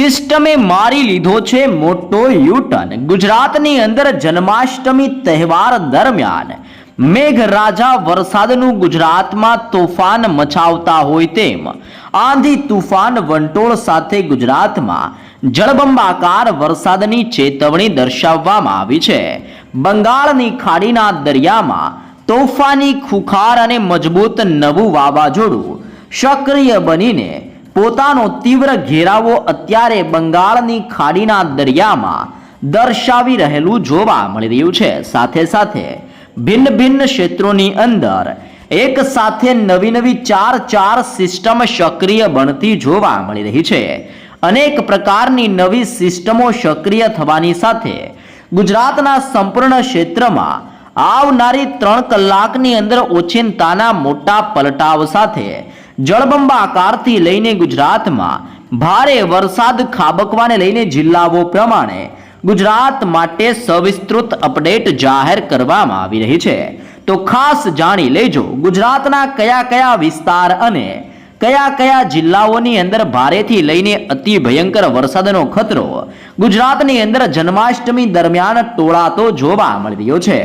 સિસ્ટમે મારી લીધો છે મોટો યુટર્ન. ગુજરાતની અંદર જન્માષ્ટમી તહેવાર દરમિયાન મેઘરાજા વરસાદનું ગુજરાતમાં તોફાન મચાવતા હોય તેમ આંધી તુફાન વંટોળ સાથે ગુજરાતમાં જળબંબાકાર વરસાદની ચેતવણી દર્શાવવામાં આવી છે. બંગાળની ખાડીના દરિયામાં તોફાની ખુખાર અને મજબૂત નવું વાવાઝોડું સક્રિય બનીને પોતાનો તીવ્ર ઘેરાવો અત્યારે બંગાળની ખાડીના દરિયામાં દર્શાવી રહેલું જોવા મળી રહ્યું છે. સાથે સાથે ભિન્ન ભિન્ન ક્ષેત્રોની અંદર એક સાથે નવી નવી ચાર ચાર સિસ્ટમ સક્રિય બનતી જોવા મળી રહી છે. અનેક પ્રકારની નવી સિસ્ટમો સક્રિય થવાની સાથે ગુજરાતના સંપૂર્ણ ક્ષેત્રમાં આવનારી ત્રણ કલાકની અંદર ઓચિંતાના મોટા પલટાવ સાથે જળબંબાકારથી લઈને ગુજરાતમાં ભારે વરસાદ ખાબકવાને લઈને જિલ્લાઓ પ્રમાણે ગુજરાત માટે સવિસ્તૃત અપડેટ જાહેર કરવામાં આવી રહી છે. તો ખાસ જાણી લેજો ગુજરાતના કયા કયા વિસ્તાર અને કયા કયા જિલ્લાઓની અંદર ભારેથી લઈને અતિ ભયંકર વરસાદનો ખતરો ગુજરાતની અંદર જન્માષ્ટમી દરમિયાન ટોળાતો જોવા મળી રહ્યો છે.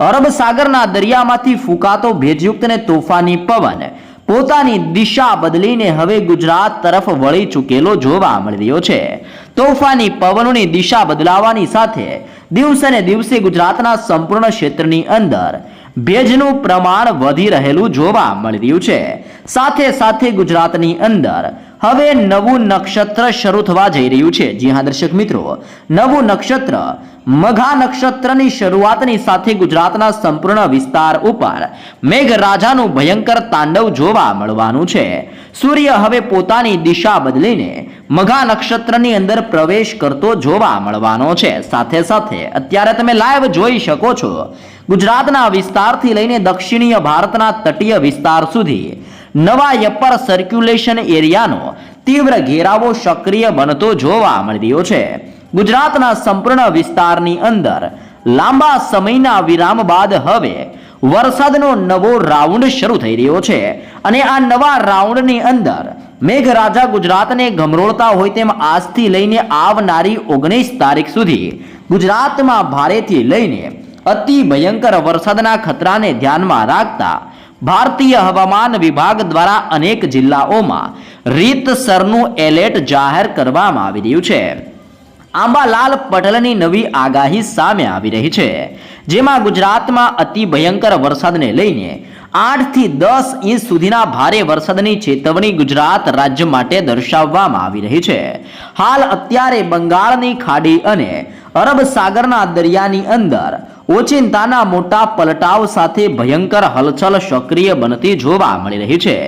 અરબ સાગરના દરિયામાંથી ફૂંકાતો ભેજયુક્ત અને તોફાની પવન પોતાની દિશા બદલીને હવે ગુજરાત તરફ વળી ચૂકેલો જોવા મળી રહ્યો છે. તોફાની પવનોની દિશા બદલાવાની સાથે દિવસે દિવસે ગુજરાતના સંપૂર્ણ ક્ષેત્રની અંદર ભેજનું પ્રમાણ વધી રહેલું જોવા મળી રહ્યું છે. સાથે સાથે ગુજરાતની અંદર હવે નવું નક્ષત્ર શરૂ થવા જઈ રહ્યું છે. જી હા, દર્શક મિત્રો. નવું નક્ષત્ર મઘા નક્ષત્રની શરૂઆતની સાથે ગુજરાતના સંપૂર્ણ વિસ્તાર ઉપર મેઘરાજાનું ભયંકર તાંડવ જોવા મળવાનું છે. સૂર્ય હવે પોતાની દિશા બદલીને મઘા નક્ષત્રની અંદર પ્રવેશ કરતો જોવા મળવાનો છે. સાથે સાથે અત્યારે તમે લાઈવ જોઈ શકો છો. ગુજરાતના વિસ્તારથી લઈને દક્ષિણીય ભારતના તટીય વિસ્તાર સુધી નવા યપર સર્ક્યુલેશન એરિયાનો તીવ્ર ઘેરાવો સક્રિય બનતો જોવા મળી રહ્યો છે. ગુજરાતના સંપૂર્ણ વિસ્તારની અંદર લાંબા સમયના વિરામ બાદ હવે વરસાદનો નવો રાઉન્ડ શરૂ થઈ રહ્યો છે અને આ નવા રાઉન્ડની અંદર મેઘરાજા ગુજરાતને ગમરોળતા હોય તેમ આજથી લઈને આવનારી ઓગણીસ તારીખ સુધી ગુજરાતમાં ભારેથી લઈને અતિ ભયંકર વરસાદના ખતરાને ધ્યાનમાં રાખતા ભારતીય હવામાન વિભાગ દ્વારા અનેક જિલ્લાઓમાં રીતસરનું એલર્ટ જાહેર કરવામાં આવી રહ્યું છે. આંબાલાલ પટેલની નવી આગાહી સામે આવી રહી છે. જેમાં ગુજરાતમાં અતિ ભયંકર વરસાદને લઈને આઠથી દસ ઇંચ સુધીના ભારે વરસાદની ચેતવણી ગુજરાત રાજ્ય માટે દર્શાવવામાં આવી રહી છે. હાલ અત્યારે બંગાળની ખાડી અને અરબ સાગરના દરિયાની અંદર ઓચિંતાના મોટા પલટાવ સાથે ભયંકર હલચલ સક્રિય બનતી જોવા મળી રહી છે.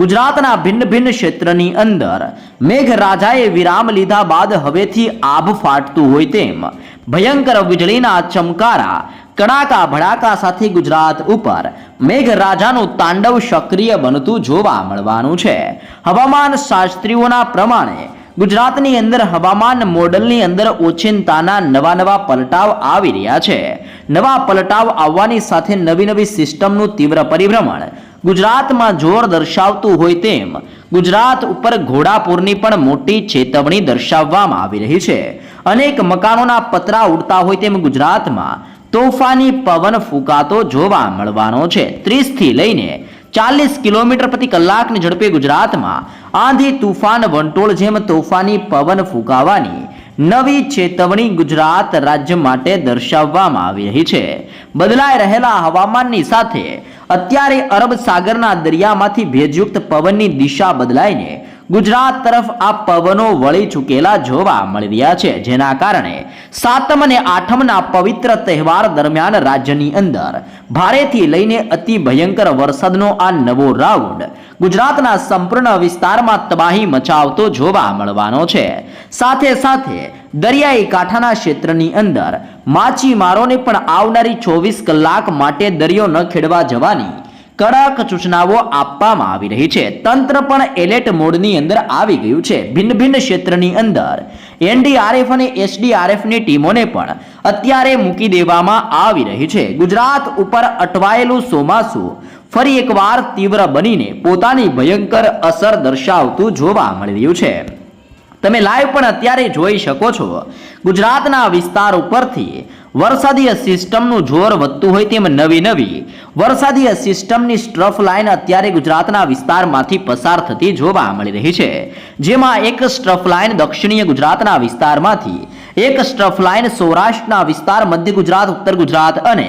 ગુજરાતના ભિન્ન ભિન્ન ક્ષેત્રની અંદર મેઘરાજાએ વિરામ લીધા બાદ હવેથી આભ ફાટતું હોય તેમ ભયંકર વીજળીના ચમકારા, કડાકા ભડાકા સાથે ગુજરાત ઉપર મેઘરાજાનું તાંડવ સક્રિય બનતું જોવા મળવાનું છે. હવામાન શાસ્ત્રીઓના પ્રમાણે ગુજરાતની અંદર હવામાન મોડલની અંદર ઓચિંતાના નવા નવા પલટાવ આવી રહ્યા છે. નવા પલટાવ આવવાની સાથે નવી નવી સિસ્ટમનું તીવ્ર પરિભ્રમણ. ગુજરાતમાં જોર દર્શાવતું હોય તેમ, ગુજરાત ઉપર ઘોડાપુરની પણ મોટી ચેતવણી દર્શાવવામાં આવી રહી છે. અનેક મકાનોના પતરા ઉડતા હોય તેમ ગુજરાતમાં તોફાની પવન ફૂંકાતો જોવા મળવાનો છે. ત્રીસથી લઈને ચાલીસ કિલોમીટર પ્રતિ કલાકની ઝડપે ગુજરાતમાં આંધી તુફાન, વંટોળ જેમ તોફાની પવન ફૂંકાવાની નવી ચેતવણી ગુજરાત રાજ્ય માટે દર્શાવવામાં આવી રહી છે. બદલાઈ રહેલા હવામાનની સાથે અત્યારે અરબ સાગરના દરિયામાંથી ભેજયુક્ત પવનની દિશા બદલાઈને ગુજરાત તરફ આ પવનો વળી ચૂકેલા જોવા મળી રહ્યા છે. જેના કારણે સાતમ અને આઠમના પવિત્ર તહેવાર દરમિયાન રાજ્યની અંદર ભારેથી લઈને અતિ ભયંકર વરસાદનો આ નવો રાઉન્ડ ગુજરાતના સંપૂર્ણ વિસ્તારમાં તબાહી મચાવતો જોવા મળવાનો છે. સાથે સાથે દરિયાઈ કાંઠાના ક્ષેત્રની અંદર માછીમારોને પણ આવનારી ચોવીસ કલાક માટે દરિયો ન ખેડવા જવાની કડક સૂચનાઓ આપવામાં આવી રહી છે. તંત્ર પણ એલર્ટ મોડની અંદર આવી ગયું છે. ભિન્ન ભિન્ન ક્ષેત્રની અંદર એનડીઆરએફ અને એસડીઆરએફની ટીમોને પણ અત્યારે મૂકી દેવામાં આવી રહી છે. ગુજરાત ઉપર અટવાયેલું ચોમાસું ફરી એકવાર તીવ્ર બનીને પોતાની ભયંકર અસર દર્શાવતું જોવા મળી રહ્યું છે. તમે લાઈવ પણ અત્યારે જોઈ શકો છો. ગુજરાતના વિસ્તાર ઉપરથી વરસાદીય સિસ્ટમનું જોર વધતું હોય તેમ નવી નવી વરસાદીય સિસ્ટમની સ્ટ્રફ લાઇન અત્યારે ગુજરાતના વિસ્તારમાંથી પસાર થતી જોવા મળી રહી છે. જેમાં એક સ્ટ્રફ લાઇન દક્ષિણીય ગુજરાતના વિસ્તારમાંથી, એક સ્ટ્રફ લાઇન સૌરાષ્ટ્રના વિસ્તાર, મધ્ય ગુજરાત, ઉત્તર ગુજરાત અને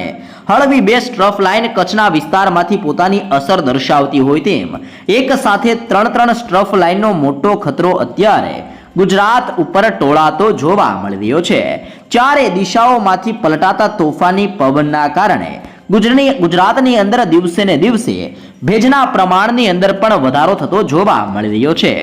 હળવી બે સ્ટ્રફ લાઇન કચ્છના વિસ્તારમાંથી પોતાની અસર દર્શાવતી હોય તેમ. એક સાથે ત્રણ ત્રણ સ્ટ્રફ લાઇનનો મોટો ખતરો અત્યારે ગુજરાત ઉપર ટોળાતો જોવા મળી રહ્યો છે. ચારે દિશાઓમાંથી પલટાતા તોફાની પવનના કારણે ગુજરાતની ગુજરાતની અંદર દિવસે ને દિવસે ભેજના પ્રમાણની અંદર પણ વધારો થતો જોવા મળી રહ્યો છે.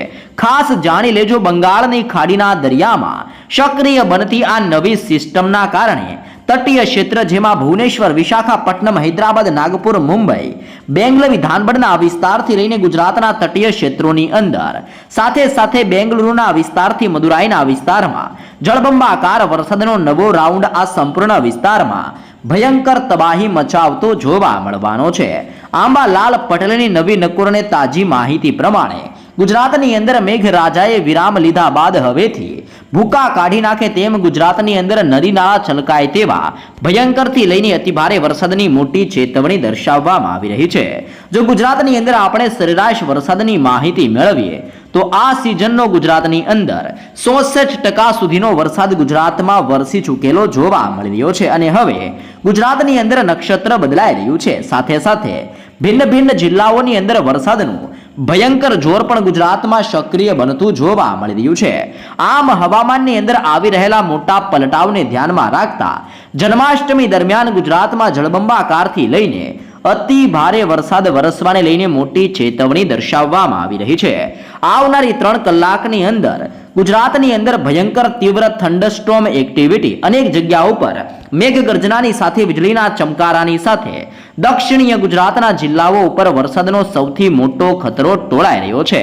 ખાસ જાણી લેજો બંગાળની ખાડીના દરિયામાં સક્રિય બનતી આ નવી સિસ્ટમના કારણે તટીય ક્ષેત્ર જેમાં ભુવનેશ્વર, વિશાખાપટ્ટનમ, હૈદરાબાદ, નાગપુર, મુંબઈ, બેંગલવી ધાનબડના વિસ્તારથી લઈને ગુજરાતના તટીય ક્ષેત્રોની અંદર. સાથે સાથે બેંગલુરુના વિસ્તારથી મદુરાઈના વિસ્તારમાં જળબંબાકાર વરસાદનો નવો રાઉન્ડ આ સંપૂર્ણ વિસ્તારમાં ભયંકર તબાહી મચાવતો જોવા મળવાનો છે. આંબાલાલ પટેલની નવી નકોરને તાજી માહિતી પ્રમાણે ગુજરાતની અંદર મેઘરાજાએ વિરામ લીધા બાદ હવેથી ભૂકા કાઢી નાખે તેમ ગુજરાતની અંદર નદી નાળા છલકાય તેવા ભયંકરથી લઈને અતિભારે વરસાદની મોટી ચેતવણી દર્શાવવામાં આવી રહી છે. જો ગુજરાતની અંદર આપણે સરેરાશ વરસાદની માહિતી મેળવીએ, તો આ સિઝનનો ગુજરાતની અંદર સોસઠ ટકા સુધીનો વરસાદ ગુજરાતમાં વરસી ચૂકેલો જોવા મળી રહ્યો છે અને હવે ગુજરાતની અંદર નક્ષત્ર બદલાઈ રહ્યું છે. સાથે સાથે ભિન્ન ભિન્ન જિલ્લાઓની અંદર વરસાદનું ભયંકર જોર પણ ગુજરાતમાં સક્રિય બનતું જોવા મળી રહ્યું છે. આમ હવામાનની અંદર આવી રહેલા મોટા પલટાવને ધ્યાનમાં રાખતા જન્માષ્ટમી દરમિયાન ગુજરાતમાં જળબંબાકારથી લઈને અતિ ભારે વરસાદ વરસવાને લઈને મોટી ચેતવણી દર્શાવવામાં આવી રહી છે. આવનારી ત્રણ કલાકની અંદર ગુજરાતની અંદર ભયંકર તીવ્ર થંડરસ્ટોમ એક્ટિવિટી અનેક જગ્યાઓ પર મેઘગર્જનાની સાથે, વીજળીના ચમકારાની સાથે દક્ષિણીય ગુજરાતના જિલ્લાઓ ઉપર વરસાદનો સૌથી મોટો ખતરો ટોળાઈ રહ્યો છે.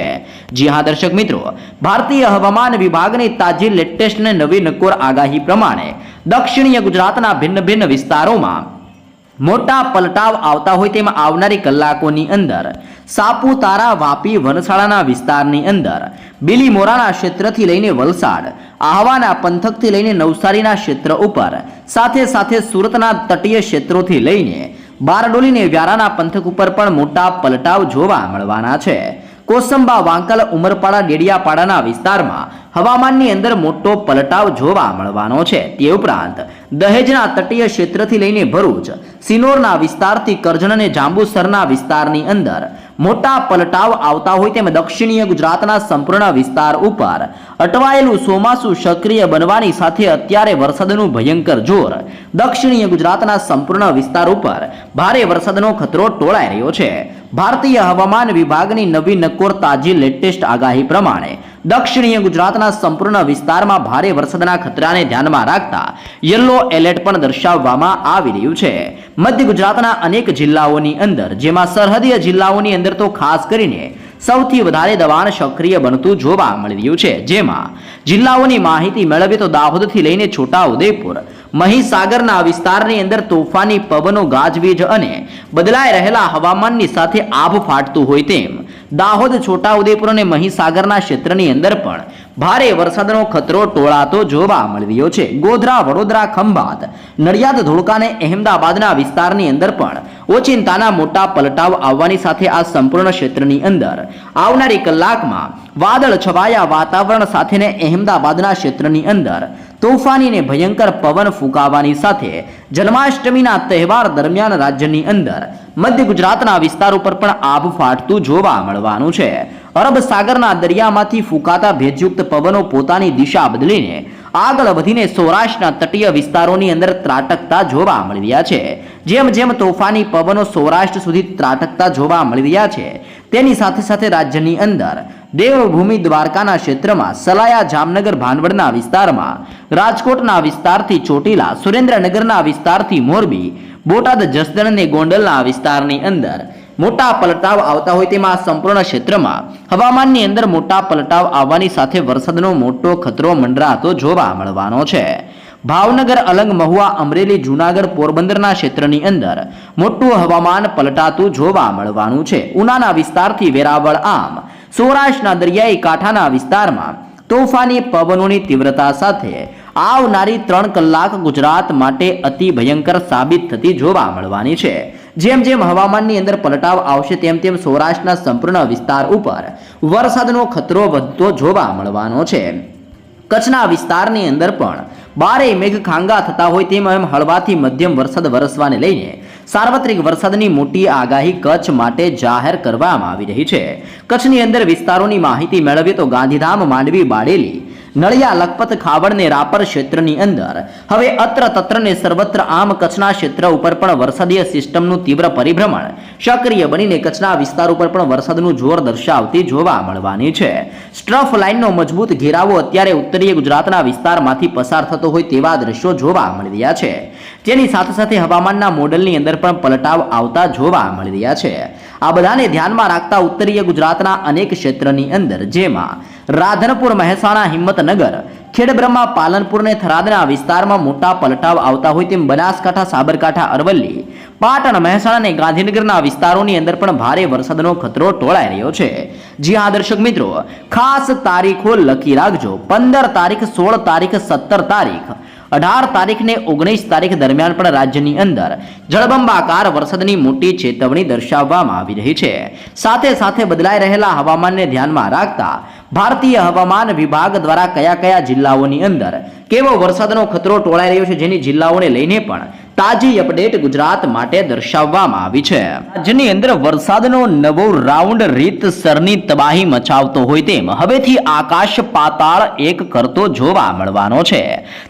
જી હા, દર્શક મિત્રો, ભારતીય હવામાન વિભાગની તાજી લેટેસ્ટ અને નવી નકોર આગાહી પ્રમાણે દક્ષિણીય ગુજરાતના ભિન્ન ભિન્ન વિસ્તારોમાં મોટા પલટાવ આવતા હોય તેમ આવનારી કલાકોની અંદર, સાપુતારા, વાપી, વલસાડાના વિસ્તારની અંદર, બિલીમોરાના ક્ષેત્રથી લઈને વલસાડ, આહવાના પંથકથી લઈને નવસારીના ક્ષેત્ર ઉપર, સાથે સાથે સુરતના તટીય ક્ષેત્રોથી લઈને બારડોલીને વ્યારાના પંથક ઉપર પણ મોટા પલટાવ જોવા મળવાના છે. કોસંબા વાંકલ ઉમરપાડા ડેડિયાપાડાના વિસ્તારમાં હવામાનની અંદર મોટો પલટાવ જોવા મળવાનો છે. તે ઉપરાંત, દહેજના તટીય ક્ષેત્રથી લઈને ભરૂચ, સિનોરના વિસ્તારથી કરજણ અને જાંબુસરના વિસ્તારની અંદર મોટા પલટાવ આવતા હોય તેમ દક્ષિણીય ગુજરાતના સંપૂર્ણ વિસ્તાર ઉપર અટવાયેલું ચોમાસું સક્રિય બનવાની સાથે અત્યારે વરસાદનું ભયંકર જોર દક્ષિણીય ગુજરાતના સંપૂર્ણ વિસ્તાર ઉપર ભારે વરસાદનો ખતરો ટોળાઈ રહ્યો છે. ભારતીય હવામાન વિભાગની નવી નકોર તાજી લેટેસ્ટ આગાહી પ્રમાણે દક્ષિણીય ગુજરાતના સંપૂર્ણ વિસ્તારમાં ભારે વરસાદના ખતરાને ધ્યાનમાં રાખતા યલો એલર્ટ પણ દર્શાવવામાં આવી રહ્યું છે. મધ્ય ગુજરાતના અનેક જિલ્લાઓની અંદર, જેમાં સરહદીય જિલ્લાઓની અંદર તો ખાસ કરીને સૌથી વધારે દબાણ સક્રિય બનતું જોવા મળી રહ્યું છે. જેમાં જિલ્લાઓની માહિતી મેળવીએ તો દાહોદથી લઈને છોટાઉદેપુર, મહીસાગરના વિસ્તારની અંદર તોફાની પવનો ગાજવીજ અને બદલાઈ રહેલા હવામાનની સાથે આભ ફાટતું હોય તેમ દાહોદ, છોટાઉદેપુર અને મહીસાગરના ક્ષેત્રની અંદર પણ ભારે વરસાદનો ખતરો ટોળાતો જોવા મળી રહ્યો છે. ગોધરા, વડોદરા, ખંભાત, નડિયાદ, ધોળકા અને અહેમદાબાદના વિસ્તારની અંદર પણ ઓચિંતાના મોટા પલટાવ આવવાની સાથે આ સંપૂર્ણ ક્ષેત્રની અંદર આવનારી કલાકમાં વાદળ છવાયા વાતાવરણ સાથેને અહેમદાબાદના ક્ષેત્રની અંદર તોફાની અને ભયંકર પવન ફૂંકાવાની સાથે જન્માષ્ટમીના તહેવાર દરમિયાન રાજ્યની અંદર મધ્ય ગુજરાતના વિસ્તાર ઉપર પણ આભ ફાટતું જોવા મળવાનું છે. અરબ સાગરના દરિયામાંથી ફૂંકાતા ભેજયુક્ત પવનો પોતાની દિશા બદલીને આગળ વધીને સૌરાષ્ટ્રના તટીય વિસ્તારોની અંદર ત્રાટકતા જોવા મળ્યા છે. જેમ જેમ તોફાની પવનો સૌરાષ્ટ્ર સુધી ત્રાટકતા જોવા મળ્યા છે, તેની સાથે સાથે રાજ્યની અંદર દેવભૂમિ દ્વારકાના ક્ષેત્રમાં સલાયા જામનગર ભાનવડના વિસ્તારમાં, રાજકોટના વિસ્તારથી ચોટીલા સુરેન્દ્રનગરના વિસ્તારથી મોરબી, બોટાદ, જસદણ અને ગોંડલના વિસ્તારની અંદર મોટા પલટાવ આવતા હોય તેમાં સંપૂર્ણ ક્ષેત્રમાં હવામાનની અંદર મોટા પલટાવ આવવાની સાથે વરસાદનો મોટો ખતરો મંડરાતો જોવા મળવાનો છે. ભાવનગર, અલંગ, મહુવા, અમરેલી, જૂનાગઢ, પોરબંદરના ક્ષેત્રની અંદર મોટું હવામાન પલટાતું જોવા મળવાનું છે. ઉનાના વિસ્તારથી વેરાવળ આમ, સૌરાષ્ટ્રના દરિયાઈ કાંઠાના વિસ્તારમાં તોફાની પવનોની તીવ્રતા સાથે આવનારી ત્રણ કલાક ગુજરાત માટે અતિ ભયંકર સાબિત થતી જોવા મળવાની છે. જેમ જેમ હવામાનની અંદર પલટાવ આવશે, તેમ તેમ સૌરાષ્ટ્રના સંપૂર્ણ વિસ્તાર ઉપર વરસાદનો ખતરો વધતો જોવા મળવાનો છે. કચ્છના વિસ્તારની અંદર પણ બારે મેઘ ખાંગા થતા હોય તેમ એમ હળવાથી મધ્યમ વરસાદ વરસવાને લઈને સાર્વત્રિક વરસાદની મોટી આગાહી કચ્છ માટે જાહેર કરવામાં આવી રહી છે. કચ્છની અંદર વિસ્તારોની માહિતી મેળવીએ તો ગાંધીધામ, માંડવી, બાડેલી નળિયા લખપત ખાવડ ને રાપર ક્ષેત્રની અંદર. હવે અત્ર તત્ર ને સર્વત્ર આમ કચ્છના ક્ષેત્ર ઉપર પણ વરસાદીય સિસ્ટમનું તીવ્ર પરિભ્રમણ. સક્રિય બનીને કચ્છના વિસ્તાર ઉપર પણ વરસાદનું જોર દર્શાવતી જોવા મળવાની છે. સ્ટ્રફ લાઇનનો મજબૂત ઘેરાવો અત્યારે ઉત્તરીય ગુજરાતના વિસ્તારમાંથી પસાર થતો હોય તેવા દ્રશ્યો જોવા મળી રહ્યા છે. જેની સાથે સાથે હવામાનના મોડલની અંદર પણ પલટાવ આવતા જોવા મળી રહ્યા છે. આ બધાને ધ્યાનમાં રાખતા ઉત્તરીય ગુજરાતના અનેક ક્ષેત્રની અંદર, જેમાં રાધનપુર, મહેસાણા, હિંમતનગર, ખેડબ્રહ્મા, પાલનપુર ને થરાદના વિસ્તારમાં મોટા પલટાવ આવતા હોય તેમ બનાસકાંઠા, સાબરકાંઠા, અરવલ્લી, પાટણ, મહેસાણા અને ગાંધીનગરના વિસ્તારોની અંદર પણ ભારે વરસાદનો ખતરો ટોળાઈ રહ્યો છે. જી હા, દર્શક મિત્રો, ખાસ તારીખો લખી રાખજો. પંદર તારીખ, સોળ તારીખ, સત્તર તારીખ અઢાર તારીખ ને ઓગણીસ તારીખ દરમિયાન પણ રાજ્યની અંદર જળબંબાકાર વરસાદની મોટી ચેતવણી દર્શાવવામાં આવી રહી છે. સાથે સાથે બદલાઈ રહેલા હવામાનને ધ્યાનમાં રાખતા ભારતીય હવામાન વિભાગ દ્વારા કયા કયા જિલ્લાઓની અંદર કેવો વરસાદનો ખતરો ટોળાઈ રહ્યો છે જેની જિલ્લાઓને લઈને પણ તાજી અપડેટ ગુજરાત માટે દર્શાવવામાં આવી છે. રાજ્યની અંદર વરસાદનો નવો રાઉન્ડ રીતસરની તબાહી મચાવતો હોય તેમ હવેથી આકાશ પાતાળ એક કરતો જોવા મળવાનો છે.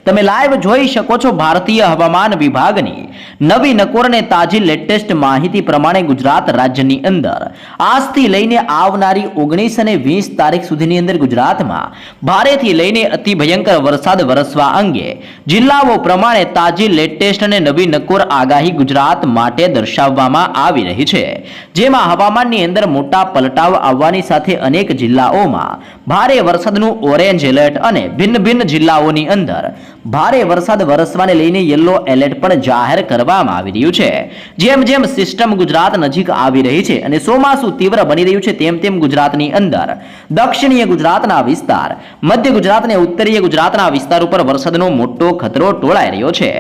તમે લાઈવ જોઈ શકો છો ભારતીય હવામાન વિભાગની નવી નકોર અને તાજી લેટેસ્ટ માહિતી પ્રમાણે ગુજરાત રાજ્યની અંદર. આજથી લઈને આવનારી ઓગણીસ અને વીસ તારીખ સુધીની અંદર ગુજરાતમાં ભારેથી લઈને અતિ ભયંકર વરસાદ વરસવા અંગે જિલ્લાઓ પ્રમાણે તાજી લેટેસ્ટ અને નવી નકોર આગાહી ગુજરાત માટે દર્શાવવામાં આવી રહી છે, જેમાં હવામાનની અંદર મોટા પલટાવ આવવાની સાથે અનેક જિલ્લાઓમાં ભારે વરસાદનું ઓરેન્જ એલર્ટ અને ભિન્ન ભિન્ન જિલ્લાઓની અંદર ભારે વરસાદ વરસવાને લઈને યલો એલર્ટ પણ જાહેર કરવામાં આવી રહ્યું છે. જેમ જેમ સિસ્ટમ ગુજરાત નજીક આવી રહી છે અને ચોમાસું તીવ્ર બની રહ્યું છે તેમ તેમ ગુજરાતની અંદર. દક્ષિણીય ગુજરાતના વિસ્તાર, મધ્ય ગુજરાત અને ઉત્તરીય ગુજરાતના વિસ્તાર ઉપર વરસાદનો મોટો ખતરો ટોળાઈ રહ્યો છે.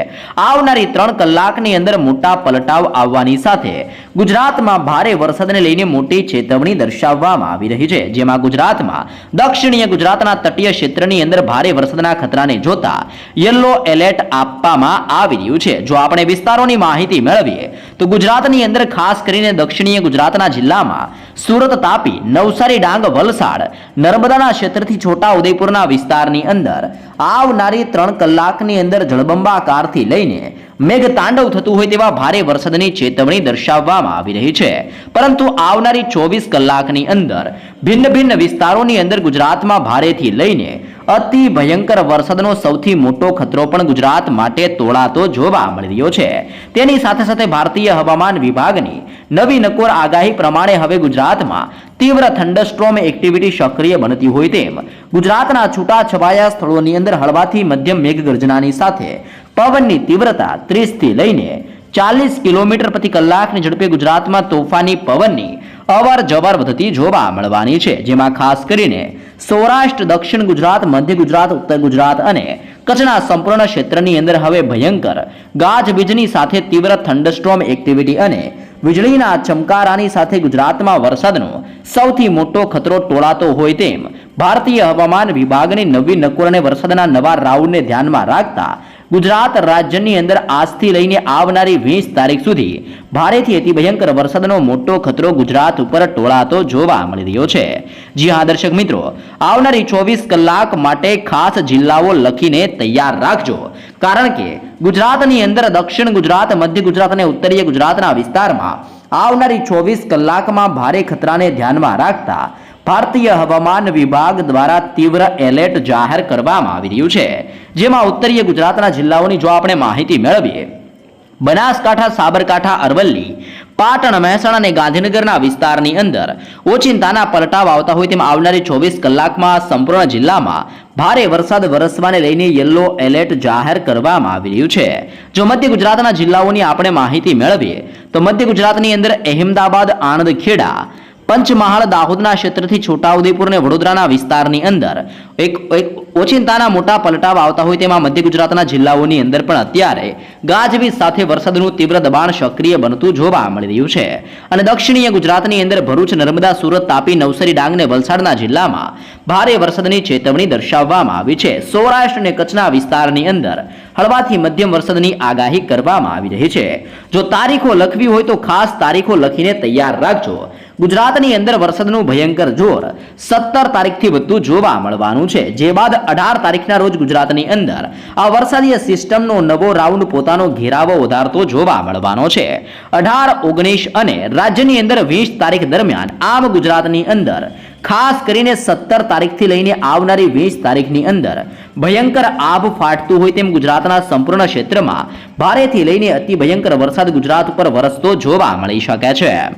આવનારી ત્રણ કલાકની અંદર મોટા પલટાવ આવવાની સાથે ગુજરાતમાં ભારે વરસાદને લઈને મોટી ચેતવણી દર્શાવવામાં આવી રહી છે. જેમાં ગુજરાતમાં દક્ષિણીય ગુજરાતના તટીય ક્ષેત્રની અંદર ભારે વરસાદના ખતરાને જોતા યલો એલર્ટ આપવામાં આવી રહ્યું છે. જો આપણે વિસ્તારોની માહિતી મેળવીએ, તો ગુજરાતની અંદર ખાસ કરીને દક્ષિણીય ગુજરાતના જિલ્લામાં સુરત તાપી, નવસારી ડાંગ, વલસાડ, નર્મદાના ક્ષેત્રથી છોટા ઉદયપુરના વિસ્તારની અંદર આવનારી ત્રણ કલાકની અંદર જળબંબાકારથી લઈને મેઘ તાંડવ થતું હોય તેવા ભારે વરસાદની ચેતવણી દર્શાવવામાં આવી રહી છે. પરંતુ આવનારી ચોવીસ કલાકની અંદર ભિન્ન ભિન્ન વિસ્તારોની અંદર ગુજરાતમાં ભારેથી લઈને અતિ ભયંકર વરસાદનો સૌથી મોટો ખતરો પણ ગુજરાત માટે તોળાતો જોવા મળી રહ્યો છે. તેની સાથે સાથે ભારતીય હવામાન વિભાગની નવી નકોર આગાહી પ્રમાણે હવે ગુજરાતમાં તીવ્ર થંડરસ્ટ્રોમ એક્ટિવિટી સક્રિય બનતી હોય તેમ ગુજરાતના છૂટા છવાયા સ્થળોની અંદર હળવાથી મધ્યમ મેઘગર્જનાની સાથે પવનની તીવ્રતા ત્રીસથી લઈને ચાલીસ કિલોમીટર પ્રતિ કલાકની ઝડપે ગુજરાતમાં તોફાની પવનની અવર જવર વધતી જોવા મળવાની છે, જેમાં ખાસ કરીને સૌરાષ્ટ્ર, દક્ષિણ ગુજરાત, મધ્ય ગુજરાત, ઉત્તર ગુજરાત અને કચ્છના સંપૂર્ણ ક્ષેત્રની અંદર હવે ભયંકર ગાજવીજની સાથે તીવ્ર થંડરસ્ટ્રોમ એક્ટિવિટી અને વીજળીના ચમકારાની સાથે ગુજરાતમાં વરસાદનો સૌથી મોટો ખતરો ટોળાતો હોય તેમ ભારતીય હવામાન વિભાગની નવી નકોર અને વરસાદના નવા રાઉન્ડને ધ્યાનમાં રાખતા ગુજરાત રાજ્યની અંદર આજથી લઈને આવનારી વીસ તારીખ સુધી ભારેથી અતિ ભયંકર વરસાદનો મોટો ખતરો ગુજરાત ઉપર ટોળાતો જોવા મળી રહ્યો છે. જી હા, દર્શક મિત્રો, આવનારી ચોવીસ કલાક માટે ખાસ જિલ્લાઓ લખીને તૈયાર રાખજો. કારણ કે ગુજરાતની અંદર દક્ષિણ ગુજરાત, મધ્ય ગુજરાત અને ઉત્તરીય ગુજરાતના વિસ્તારમાં આવનારી ચોવીસ કલાકમાં ભારે ખતરાને ધ્યાનમાં રાખતા ભારતીય હવામાન વિભાગ દ્વારા તીવ્ર એલર્ટ જાહેર કરવામાં આવી રહ્યું છે, જેમાં ઉત્તરીય ગુજરાતના જિલ્લાઓની જો આપણે માહિતી મેળવીએ, બનાસકાંઠા, સાબરકાંઠા, અરવલ્લી, પાટણ, મહેસાણા અને ગાંધીનગરના વિસ્તારની અંદર ઓચિંતાના પલટાવ આવતા હોય તેમ આવનારી ચોવીસ કલાકમાં સંપૂર્ણ જિલ્લામાં ભારે વરસાદ વરસવાને લઈને યલો એલર્ટ જાહેર કરવામાં આવી રહ્યું છે. જો મધ્ય ગુજરાતના જિલ્લાઓની આપણે માહિતી મેળવીએ, તો મધ્ય ગુજરાતની અંદર અહેમદાબાદ, આણંદ, ખેડા પંચમહાલ દાહોદના ક્ષેત્રથી છોટાઉદેપુર અને વડોદરાના વિસ્તારની અંદર. એક એક ઓચિંતાના મોટા પલટાવ આવતા હોય તેમાં મધ્ય ગુજરાતના જિલ્લાઓની અંદર પણ અત્યારે ગાજવીજ સાથે વરસાદનું તીવ્ર દબાણ સક્રિય બનતું જોવા મળી રહ્યું છે. અને દક્ષિણીય ગુજરાતની અંદર ભરૂચ, નર્મદા, સુરત, તાપી, નવસારી, ડાંગ અને વલસાડના જિલ્લામાં ભારે વરસાદની ચેતવણી દર્શાવવામાં આવી છે. સૌરાષ્ટ્ર અને કચ્છના વિસ્તારની અંદર હળવાથી મધ્યમ વરસાદની આગાહી કરવામાં આવી રહી છે. જો તારીખો લખવી હોય તો ખાસ તારીખો લખીને તૈયાર રાખજો. ગુજરાતની અંદર વરસાદનું ભયંકર જોર સત્તર તારીખથી વધુ જોવા મળવાનું છે. જે બાદ અઢાર તારીખના રોજ ગુજરાતની અંદર આ વરસાદીય સિસ્ટમનો નવો રાઉન્ડ પોતાનો ઘેરાવો વધારતો જોવા મળવાનો છે. અઢાર, ઓગણીસ અને રાજ્યની અંદર વીસ તારીખ દરમિયાન આમ ગુજરાતની અંદર ખાસ કરીને સત્તર તારીખથી લઈને આવનારી વીસ તારીખની અંદર. ભયંકર આભ ફાટતું હોય તેમ ગુજરાતના સંપૂર્ણ ક્ષેત્રમાં. ભારેથી લઈને અતિ ભયંકર વરસાદ ગુજરાત ઉપર વરસતો જોવા મળી શકે છે.